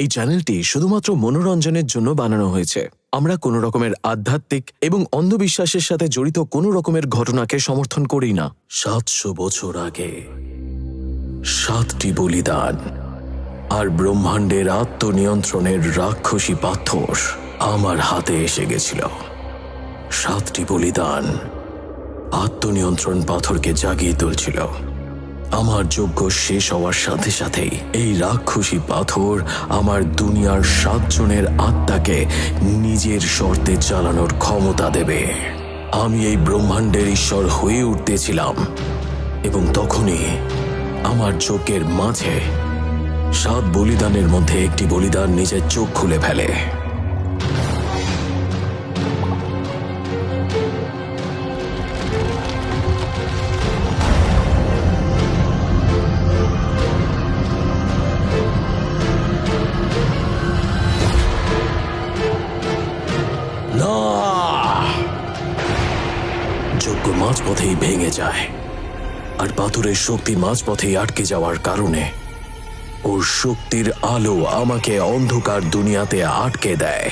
এই চ্যানেলটি শুধুমাত্র মনোরঞ্জনের জন্য বানানো হয়েছে। আমরা কোনো রকমের আধ্যাত্মিক এবং অন্ধবিশ্বাসের সাথে জড়িত কোনো রকমের ঘটনাকে সমর্থন করি না। সাতশো বছর আগে সাতটি বলিদান আর ব্রহ্মাণ্ডের আত্মনিয়ন্ত্রণের রাক্ষসী পাথর আমার হাতে এসে গেছিল। সাতটি বলিদান আত্মনিয়ন্ত্রণ পাথরকে জাগিয়ে তুলছিল। আমার যজ্ঞ শেষ হওয়ার সাথে সাথেই এই রাক্ষসী পাথর আমার দুনিয়ার সাতজনের আত্মাকে নিজের শর্তে চালানোর ক্ষমতা দেবে। আমি এই ব্রহ্মাণ্ডের ঈশ্বর হয়ে উঠতেছিলাম এবং তখনই আমার চোখের মাঝে সাত বলিদানের মধ্যে একটি বলিদান নিজের চোখ খুলে ফেলে। মাঝপথেই ভেঙে যায়। আর পাথরের শক্তি মাঝপথেই আটকে যাওয়ার কারণে ওর শক্তির আলো আমাকে অন্ধকার দুনিয়াতে আটকে দেয়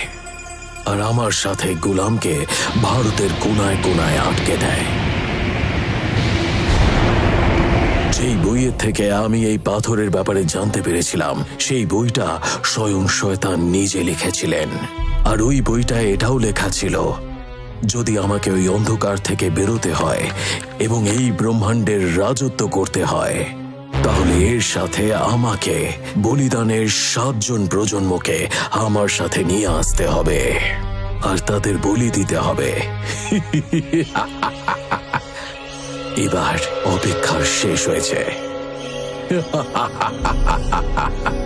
আর আমার সাথে গুলামকে ভারতের কোনায় কোনায় আটকে দেয়। যেই বইয়ের থেকে আমি এই পাথরের ব্যাপারে জানতে পেরেছিলাম, সেই বইটা স্বয়ং শয়তান নিজে লিখেছিলেন। আর ওই বইটা এটাও লেখা ছিল যদি আমাকে ওই অন্ধকার থেকে বেরোতে হয় এবং এই ব্রহ্মাণ্ডের রাজত্ব করতে হয়, তাহলে এর সাথে আমাকে, বলিদানের সাতজন প্রজন্মকে আমার সাথে নিয়ে আসতে হবে। আর তাদের বলি দিতে হবে। এবার অপেক্ষার শেষ হয়েছে।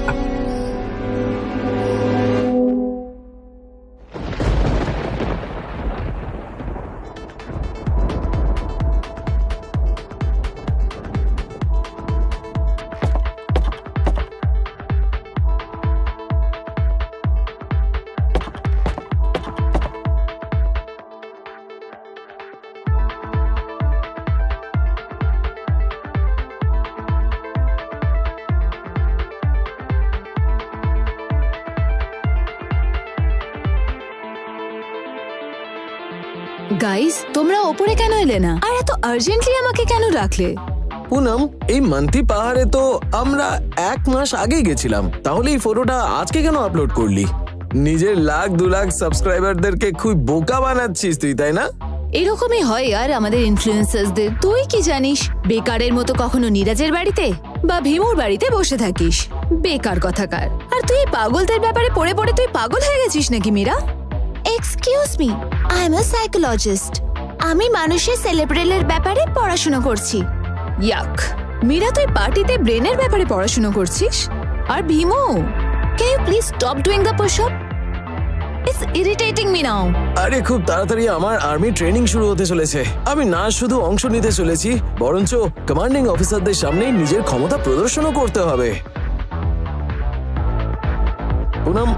গাইস তোমরা ওপরে কেন এলে না? আর এত আর্জেন্টলি আমাকে কেন রাখলে পুনম এই মান্তি পাহাড়ে তো আমরা এক মাস আগেই গেছিলাম। তাহলে এই ফটোটা আজকে কেন আপলোড করলি? নিজের লাখ দু লাখ সাবস্ক্রাইবারদেরকে খুব বোকা বানাচ্ছিস তুই তাই না? এরকমই হয় আর আমাদের ইনফ্লুয়েন্সার্সদের তুই কি জানিস বেকারের মতো কখনো নিরাজের বাড়িতে বা ভীমুর বাড়িতে বসে থাকিস? বেকার কথাকার আর তুই পাগলদের ব্যাপারে পড়ে পড়ে তুই পাগল হয়ে গেছিস নাকি Meera? Excuse me I am a psychologist আমি মানুষের সেলিব্রেলের ব্যাপারে পড়াশোনা করছি। ইয়াক মীরা তুই পার্টিতে ব্রেনের ব্যাপারে পড়াশুনো করছিস? আর Bhimu can you please stop doing the push up it's irritating me now আরে খুব তাড়াতাড়ি আমার আর্মি ট্রেনিং শুরু হতে চলেছে। আমি না শুধু অংশ নিতে চলেছি বরঞ্চ কমান্ডিং অফিসারদের সামনেই নিজের ক্ষমতা প্রদর্শনও করতে হবে। পুনম।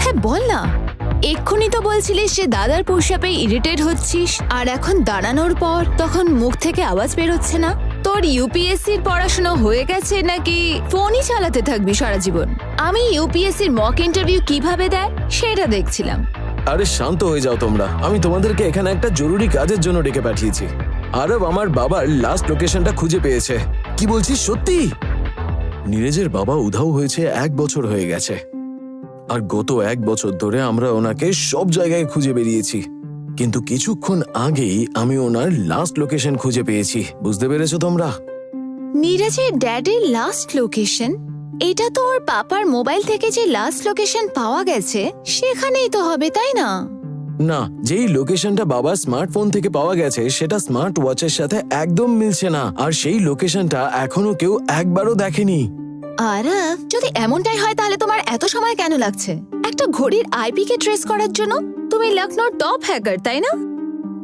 হ্যাঁ বল না। এক্ষুনি তো বলছিলিস যে দাদার পোশাপে ইরিটেট হচ্ছিস। আর এখন দাঁড়ানোর পর তখন মুখ থেকে আওয়াজ বেরোচ্ছে না। তোর ইউপিএসসির পড়াশোনা হয়ে গেছে নাকি ফোনই চালাতে থাকবি সারা জীবন? আমি ইউপিএসসির মক ইন্টারভিউ কীভাবে দেয় সেটা দেখছিলাম। আরে শান্ত হয়ে যাও তোমরা। আমি তোমাদেরকে এখানে একটা জরুরি কাজের জন্য ডেকে পাঠিয়েছি। আরব আমার বাবার লাস্ট লোকেশনটা খুঁজে পেয়েছে। কি বলছিস সত্যি? নীরজের বাবা উধাও হয়েছে এক বছর হয়ে গেছে। আর গত এক বছর ধরে আমরা ওনাকে সব জায়গায় খুঁজে বেরিয়েছি। কিন্তু কিছুক্ষণ আগেই আমি ওনার লাস্ট লোকেশন খুঁজে পেয়েছি। বুঝতে পেরেছ তোমরা? নীরজের ড্যাডির লাস্ট লোকেশন এটা তো ওর পাপার মোবাইল থেকে যে লাস্ট লোকেশন পাওয়া গেছে সেখানেই তো হবে তাই না? না যেই লোকেশনটা বাবার স্মার্টফোন থেকে পাওয়া গেছে সেটা স্মার্ট ওয়াচের সাথে একদম মিলছে না। আর সেই লোকেশনটা এখনও কেউ একবারও দেখেনি। আরব যদি এমনটাই হয় তাহলে তোমার এত সময় কেন লাগছে? একটা ঘড়ির আইপি কে ট্রেস করার জন্য তুমি লখনৌর টপ হ্যাকার তাই না?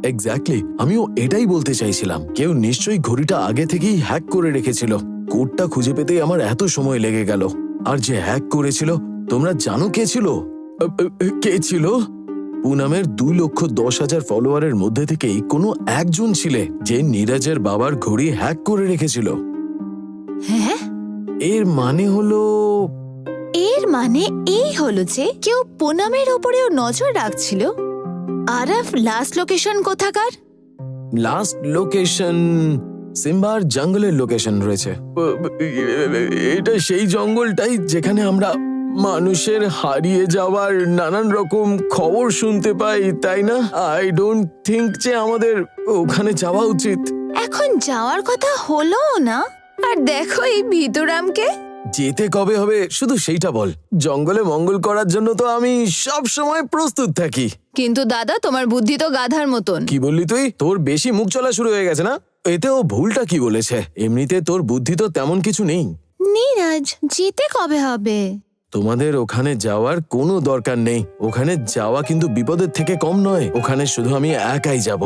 এক্স্যাক্টলি আমিও এটাই বলতে চাইছিলাম। কেউ নিশ্চয়ই ঘড়িটা আগে থেকেই হ্যাক করে রেখেছিল। কোডটা খুঁজে পেতেই আমার এত সময় লেগে গেল। আর যে হ্যাক করেছিল তোমরা জানো কে ছিল? কে ছিল? পুনামের দুই লক্ষ দশ হাজার ফলোয়ারের মধ্যে থেকেই কোনো একজন ছিলে যে নীরজের বাবার ঘড়ি হ্যাক করে রেখেছিল। হ্যাঁ এর মানে হলো এর মানে এই হলো যে কেউ পুনামের উপরেও নজর রাখছিল। আরফ লাস্ট লোকেশন কোথাকার? লাস্ট লোকেশন সিম্বার জঙ্গলের লোকেশন রয়েছে। এটা সেই জঙ্গলটাই যেখানে আমরা মানুষের হারিয়ে যাওয়ার নানান রকম খবর শুনতে পাই তাই না? আই ডোন্ট থিঙ্ক যে আমাদের ওখানে যাওয়া উচিত। এখন যাওয়ার কথা হলো না। আর দেখো এই ভিতরামকে যেতে কবে হবে শুধু সেইটা বল। জঙ্গলে মঙ্গল করার জন্য তো আমি সব সময় প্রস্তুত থাকি। কিন্তু দাদা তোমার বুদ্ধি তো গাধার মতন। কি বললি তুই? তোর বেশি মুখ চলা শুরু হয়ে গেছে না? এতে ও ভুলটা কি বলেছে? এমনিতে তোর বুদ্ধি তো তেমন কিছু নেই। নীরাজ যেতে কবে হবে? তোমাদের ওখানে যাওয়ার কোনো দরকার নেই। ওখানে যাওয়া কিন্তু বিপদের থেকে কম নয়। ওখানে শুধু আমি একাই যাব।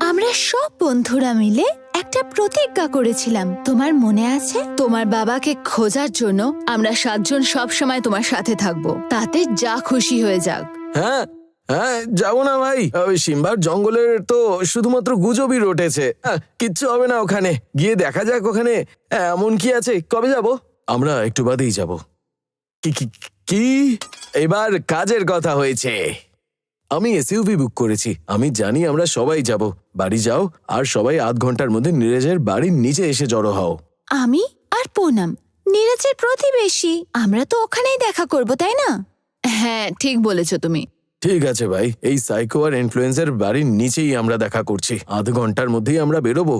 আমরা সব বন্ধুরা মিলে একটা প্রতিজ্ঞা করেছিলাম। তোমার মনে আছে? তোমার বাবাকে খোঁজার জন্য আমরা সাতজন সব সময় তোমার সাথে থাকব। তাতে যা খুশি হয়ে যাক। হ্যাঁ হ্যাঁ যাব না ভাই। ওই সিম্বার জঙ্গলের তো শুধুমাত্র গুজবই রটেছে। হ্যাঁ, কিচ্ছু হবে না ওখানে। গিয়ে দেখা যাক ওখানে এমন কি আছে। কবে যাব? আমরা একটু বাদেই যাব। কি কি- কি? এবার কাজের কথা হয়েছে। আমি এসইউভি বুক করেছি। আমি জানি আমরা সবাই যাব। বাড়ি যাও আর সবাই আধ ঘণ্টার মধ্যে নীরজের বাড়ির নিচে এসে জড়ো হও। আমি আর পুনম নীরজের প্রতিবেশী। আমরা তো ওখানেই দেখা করব তাই না? হ্যাঁ ঠিক বলেছ তুমি। ঠিক আছে ভাই এই সাইকো আর ইনফ্লুয়েন্সের বাড়ির নিচেই আমরা দেখা করছি। আধ ঘণ্টার মধ্যেই আমরা বেরোবো।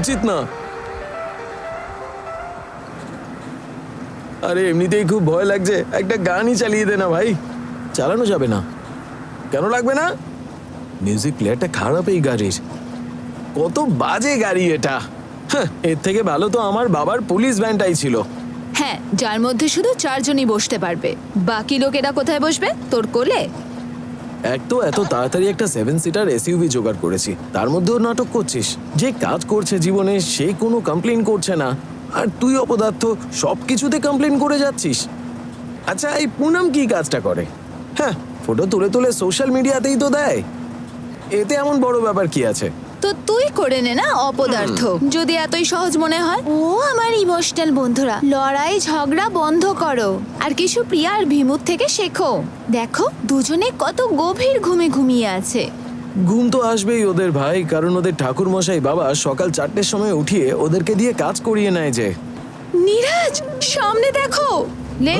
উচিত না। আরে, এমনিতেই খুব ভয় লাগছে। একটা গানই চালিয়ে দে না ভাই। চালানো যাবে না। কেন লাগবে না? মিউজিক প্লেয়ারটা খারাপ এই গাড়ির। কত বাজে গাড়ি এটা। এর থেকে ভালো তো আমার বাবার পুলিশ ভ্যানটাই ছিল। হ্যাঁ যার মধ্যে শুধু চারজনই বসতে পারবে। বাকি লোকেরা কোথায় বসবে? তোর কোলে? এক তো এত তাড়াতাড়ি একটা সেভেন সিটার এসইউভি জোগাড় করেছি, তার মধ্যেও নাটক করছিস। যে কাজ করছে জীবনে, সে কোনো কমপ্লেন করছে না। আর তুই অপদার্থ সব কিছুতে কমপ্লেন করে যাচ্ছিস। আচ্ছা এই পুনাম কি কাজটা করে? হ্যাঁ ফটো তুলে তুলে সোশ্যাল মিডিয়াতেই তো দেয়। এতে এমন বড় ব্যাপার কি আছে? তো তুই করে নে না অপদার্থ যদি এতই সহজ মনে হয় ও আমার ইমোশনাল বন্ধুরা লড়াই ঝগড়া বন্ধ করো আর কিছু প্রিয়া আর ভিমুর থেকে শেখো দেখো দুজনে কত গভীর ঘুমে ঘুমিয়ে আছে ঘুম তো আসবেই ওদের ভাই কারণ ওদের ঠাকুর মশাই বাবা সকাল চারটের সময় উঠিয়ে ওদেরকে দিয়ে কাজ করিয়ে নেয় যে নিরাজ সামনে দেখো লে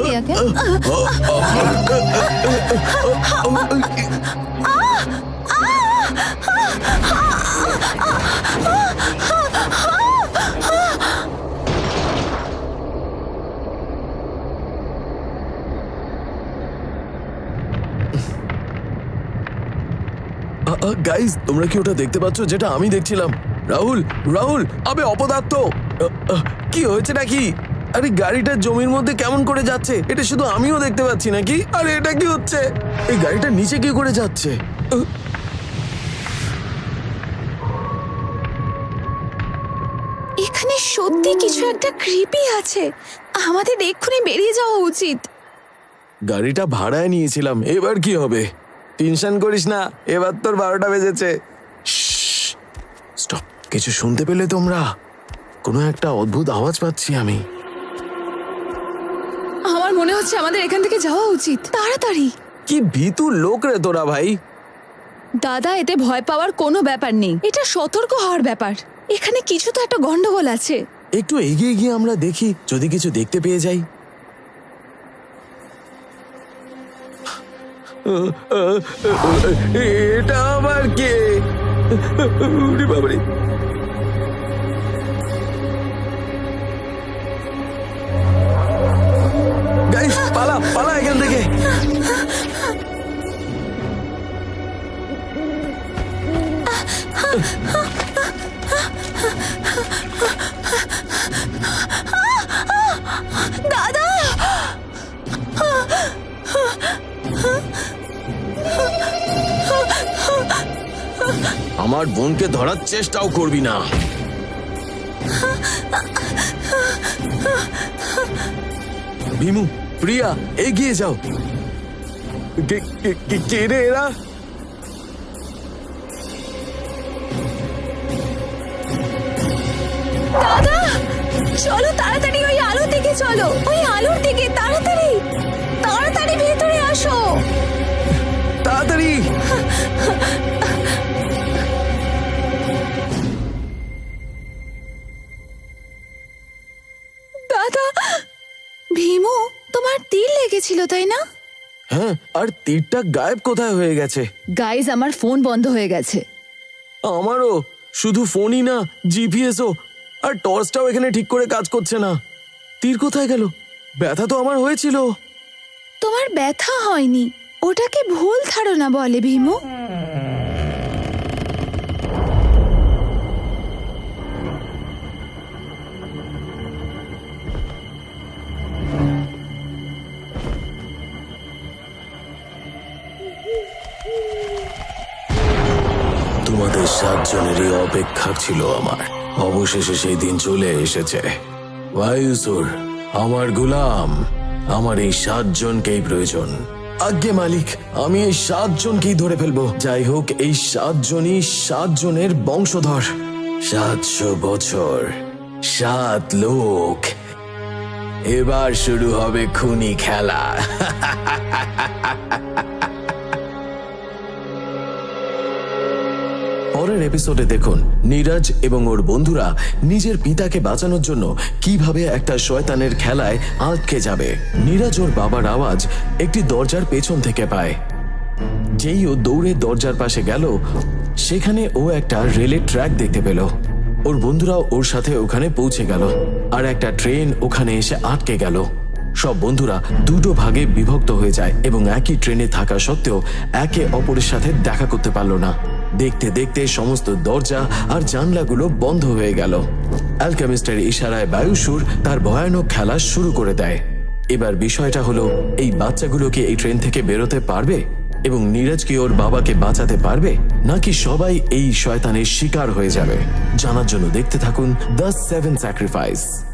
গাইজ তোমরা কি ওটা দেখতে পাচ্ছ? যেটা আমি দেখছিলাম। রাহুল রাহুল আবে অপদার্থ! কি হয়েছে নাকি? আরে গাড়িটা জমির মধ্যে কেমন করে যাচ্ছে? এটা শুধু আমিও দেখতে পাচ্ছি নাকি? আরে এটা কি হচ্ছে? এই গাড়িটা নিচে কি করে যাচ্ছে? এখানে সত্যি কিছু একটা ক্রিপি আছে। আমাদের এক্ষুনি বেরিয়ে যাওয়া উচিত। গাড়িটা ভাড়ায় নিয়েছিলাম। এবার কি হবে? টেনশন করিস না, এবার তোর বারোটা বেজেছে। স্টপ কিছু শুনতে পেলে তোমরা কোনো একটা অদ্ভুত আওয়াজ পাচ্ছি আমি আমার মনে হচ্ছে আমাদের এখান থেকে যাওয়া উচিত তাড়াতাড়ি কি ভীতু লোক রে তোরা ভাই দাদা এতে ভয় পাওয়ার কোনো ব্যাপার নেই এটা সতর্ক হওয়ার ব্যাপার এখানে কিছু তো একটা গন্ডগোল আছে একটু এগিয়ে গিয়ে আমরা দেখি যদি কিছু দেখতে পেয়ে যাই এটা আবার কে? বাবারে। পালা পালা এখান থেকে। আমার বোনকে ধরার চেষ্টাও করবি না। ভীমু প্রিয়া এগিয়ে যাও। কে- রে এরা? দাদা চলো তাড়াতাড়ি ওই আলোর দিকে চলো। ওই আলোর দিকে তাড়াতাড়ি। তাড়াতাড়ি ভেতরে আসো। তাড়াতাড়ি। লেগেছিল তাই না? হ্যাঁ আর তীরটা গায়েব কোথায় হয়ে গেছে? গাইজ আমার ফোন বন্ধ হয়ে গেছে। আমারও শুধু ফোনই না জিপিএসও আর টর্চটাও এখানে ঠিক করে কাজ করছে না। তীর কোথায় গেল? ব্যথা তো আমার হয়েছিল। তোমার ব্যথা হয়নি। ওটাকে ভুল ধারণা বলে ভীমু। সাতজনেরই অপেক্ষা ছিল আমার। অবশেষে সেই দিন চলে এসেছে। বায়ুসুর আমার গুলাম, আমার এই সাতজনকেই প্রয়োজন। আজ্ঞে মালিক, আমি এই সাতজনকেই ধরে ফেলব। যাই হোক, এই সাতজনই সাতজনের বংশধর। সাতশো বছর, সাত লোক। এবার শুরু হবে খুনি খেলা। পরের এপিসোডে দেখুন নীরজ এবং ওর বন্ধুরা নিজের পিতাকে বাঁচানোর জন্য কীভাবে একটা শয়তানের খেলায় আটকে যাবে। নীরজ ওর বাবার আওয়াজ একটি দরজার পেছন থেকে পায়। যেই ও দৌড়ে দরজার পাশে গেল, সেখানে ও একটা রেলের ট্র্যাক দেখতে পেল। ওর বন্ধুরাও ওর সাথে ওখানে পৌঁছে গেল আর একটা ট্রেন ওখানে এসে আটকে গেল। সব বন্ধুরা দুটো ভাগে বিভক্ত হয়ে যায় এবং একই ট্রেনে থাকা সত্ত্বেও একে অপরের সাথে দেখা করতে পারল না। দেখতে দেখতে সমস্ত দরজা আর জানলাগুলো বন্ধ হয়ে গেল। অ্যালকেমিস্টের ইশারায় বায়ুসুর তার ভয়ানক খেলা শুরু করে দেয়। এবার বিষয়টা হলো, এই বাচ্চাগুলো কি এই ট্রেন থেকে বেরোতে পারবে? এবং নীরজ কি ওর বাবাকে বাঁচাতে পারবে? নাকি সবাই এই শয়তানের শিকার হয়ে যাবে? জানার জন্য দেখতে থাকুন দ্য সেভেন স্যাক্রিফাইস।